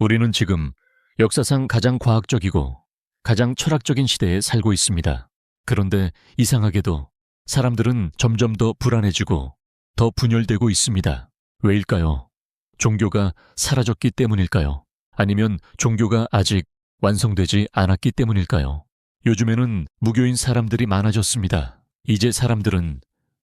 우리는 지금 역사상 가장 과학적이고 가장 철학적인 시대에 살고 있습니다. 그런데 이상하게도 사람들은 점점 더 불안해지고 더 분열되고 있습니다. 왜일까요? 종교가 사라졌기 때문일까요? 아니면 종교가 아직 완성되지 않았기 때문일까요? 요즘에는 무교인 사람들이 많아졌습니다. 이제 사람들은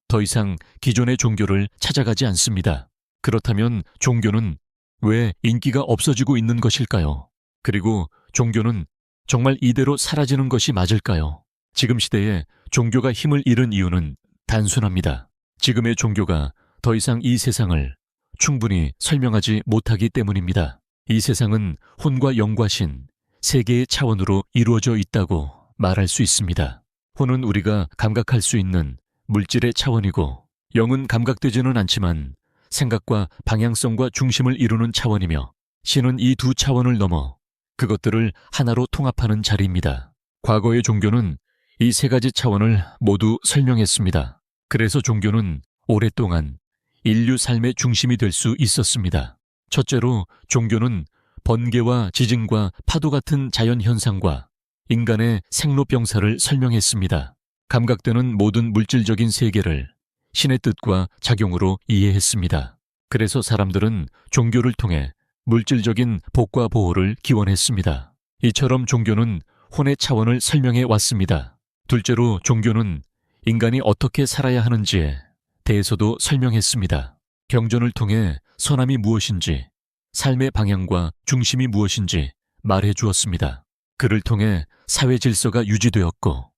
더 이상 기존의 종교를 찾아가지 않습니다. 그렇다면 종교는 왜 인기가 없어지고 있는 것일까요? 그리고 종교는 정말 이대로 사라지는 것이 맞을까요? 지금 시대에 종교가 힘을 잃은 이유는 단순합니다. 지금의 종교가 더 이상 이 세상을 충분히 설명하지 못하기 때문입니다. 이 세상은 혼과 영과 신, 세 개의 차원으로 이루어져 있다고 말할 수 있습니다. 혼은 우리가 감각할 수 있는 물질의 차원이고, 영은 감각되지는 않지만 생각과 방향성과 중심을 이루는 차원이며, 신은 이 두 차원을 넘어 그것들을 하나로 통합하는 자리입니다. 과거의 종교는 이 세 가지 차원을 모두 설명했습니다. 그래서 종교는 오랫동안 인류 삶의 중심이 될 수 있었습니다. 첫째로 종교는 번개와 지진과 파도 같은 자연 현상과 인간의 생로병사를 설명했습니다. 감각되는 모든 물질적인 세계를 신의 뜻과 작용으로 이해했습니다. 그래서 사람들은 종교를 통해 물질적인 복과 보호를 기원했습니다. 이처럼 종교는 혼의 차원을 설명해 왔습니다. 둘째로 종교는 인간이 어떻게 살아야 하는지에 대해서도 설명했습니다. 경전을 통해 선함이 무엇인지, 삶의 방향과 중심이 무엇인지 말해 주었습니다. 그를 통해 사회 질서가 유지되었고,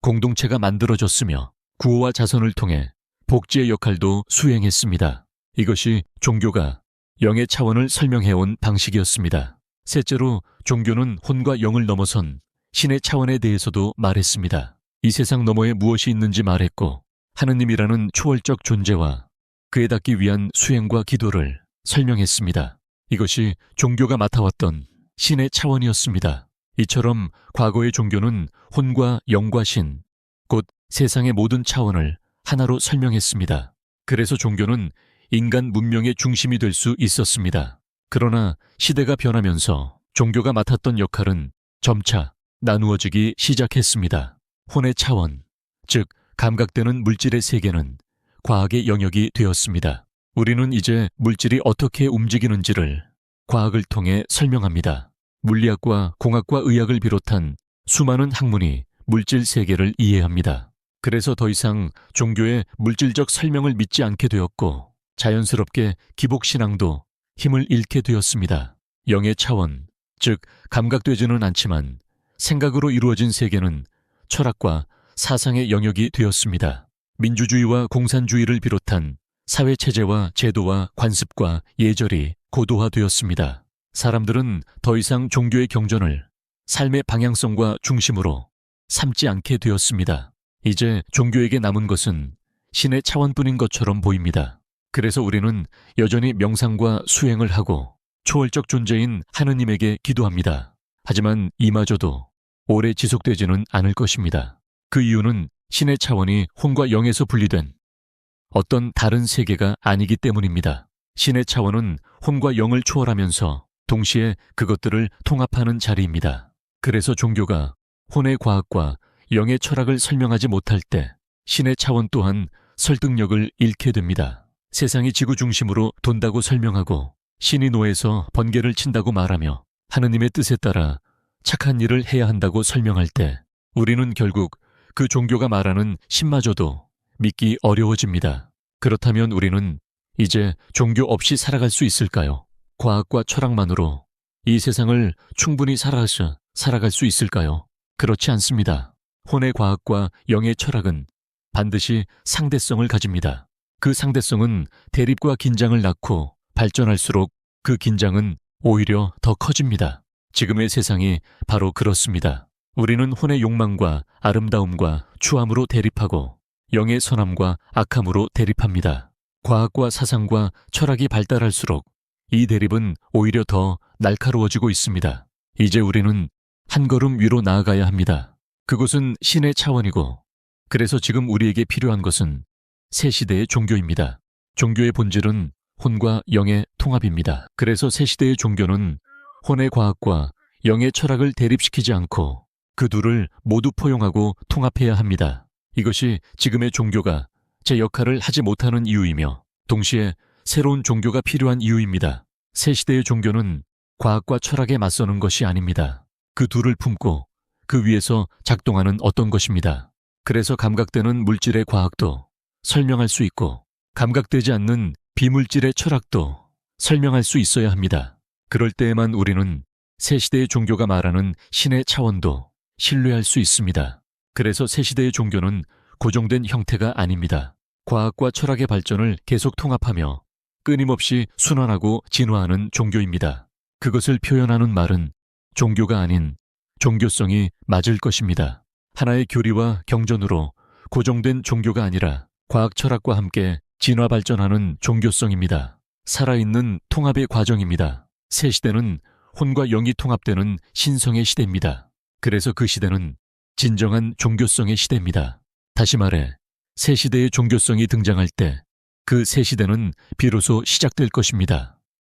공동체가 만들어졌으며, 구호와 자선을 통해 복지의 역할도 수행했습니다. 이것이 종교가 영의 차원을 설명해온 방식이었습니다. 셋째로 종교는 혼과 영을 넘어선 신의 차원에 대해서도 말했습니다. 이 세상 너머에 무엇이 있는지 말했고, 하느님이라는 초월적 존재와 그에 닿기 위한 수행과 기도를 설명했습니다. 이것이 종교가 맡아왔던 신의 차원이었습니다. 이처럼 과거의 종교는 혼과 영과 신, 곧 세상의 모든 차원을 하나로 설명했습니다. 그래서 종교는 인간 문명의 중심이 될 수 있었습니다. 그러나 시대가 변하면서 종교가 맡았던 역할은 점차 나누어지기 시작했습니다. 혼의 차원, 즉 감각되는 물질의 세계는 과학의 영역이 되었습니다. 우리는 이제 물질이 어떻게 움직이는지를 과학을 통해 설명합니다. 물리학과 공학과 의학을 비롯한 수많은 학문이 물질 세계를 이해합니다. 그래서 더 이상 종교의 물질적 설명을 믿지 않게 되었고 자연스럽게 기복신앙도 힘을 잃게 되었습니다. 영의 차원, 즉 감각되지는 않지만 생각으로 이루어진 세계는 철학과 사상의 영역이 되었습니다. 민주주의와 공산주의를 비롯한 사회 체제와 제도와 관습과 예절이 고도화되었습니다. 사람들은 더 이상 종교의 경전을 삶의 방향성과 중심으로 삼지 않게 되었습니다. 이제 종교에게 남은 것은 신의 차원뿐인 것처럼 보입니다. 그래서 우리는 여전히 명상과 수행을 하고 초월적 존재인 하느님에게 기도합니다. 하지만 이마저도 오래 지속되지는 않을 것입니다. 그 이유는 신의 차원이 혼과 영에서 분리된 어떤 다른 세계가 아니기 때문입니다. 신의 차원은 혼과 영을 초월하면서 동시에 그것들을 통합하는 자리입니다. 그래서 종교가 혼의 과학과 영의 철학을 설명하지 못할 때 신의 차원 또한 설득력을 잃게 됩니다. 세상이 지구 중심으로 돈다고 설명하고 신이 노에서 번개를 친다고 말하며 하느님의 뜻에 따라 착한 일을 해야 한다고 설명할 때 우리는 결국 그 종교가 말하는 신마저도 믿기 어려워집니다. 그렇다면 우리는 이제 종교 없이 살아갈 수 있을까요? 과학과 철학만으로 이 세상을 충분히 살아가서 살아갈 수 있을까요? 그렇지 않습니다. 혼의 과학과 영의 철학은 반드시 상대성을 가집니다. 그 상대성은 대립과 긴장을 낳고 발전할수록 그 긴장은 오히려 더 커집니다. 지금의 세상이 바로 그렇습니다. 우리는 혼의 욕망과 아름다움과 추함으로 대립하고 영의 선함과 악함으로 대립합니다. 과학과 사상과 철학이 발달할수록 이 대립은 오히려 더 날카로워지고 있습니다. 이제 우리는 한 걸음 위로 나아가야 합니다. 그곳은 신의 차원이고, 그래서 지금 우리에게 필요한 것은 새 시대의 종교입니다. 종교의 본질은 혼과 영의 통합입니다. 그래서 새 시대의 종교는 혼의 과학과 영의 철학을 대립시키지 않고 그 둘을 모두 포용하고 통합해야 합니다. 이것이 지금의 종교가 제 역할을 하지 못하는 이유이며 동시에 새로운 종교가 필요한 이유입니다. 새 시대의 종교는 과학과 철학에 맞서는 것이 아닙니다. 그 둘을 품고 그 위에서 작동하는 어떤 것입니다. 그래서 감각되는 물질의 과학도 설명할 수 있고 감각되지 않는 비물질의 철학도 설명할 수 있어야 합니다. 그럴 때에만 우리는 새 시대의 종교가 말하는 신의 차원도 신뢰할 수 있습니다. 그래서 새 시대의 종교는 고정된 형태가 아닙니다. 과학과 철학의 발전을 계속 통합하며 끊임없이 순환하고 진화하는 종교입니다. 그것을 표현하는 말은 종교가 아닌 종교성이 맞을 것입니다. 하나의 교리와 경전으로 고정된 종교가 아니라 과학 철학과 함께 진화 발전하는 종교성입니다. 살아있는 통합의 과정입니다. 새 시대는 혼과 영이 통합되는 신성의 시대입니다. 그래서 그 시대는 진정한 종교성의 시대입니다. 다시 말해, 새 시대의 종교성이 등장할 때 그 새 시대는 비로소 시작될 것입니다.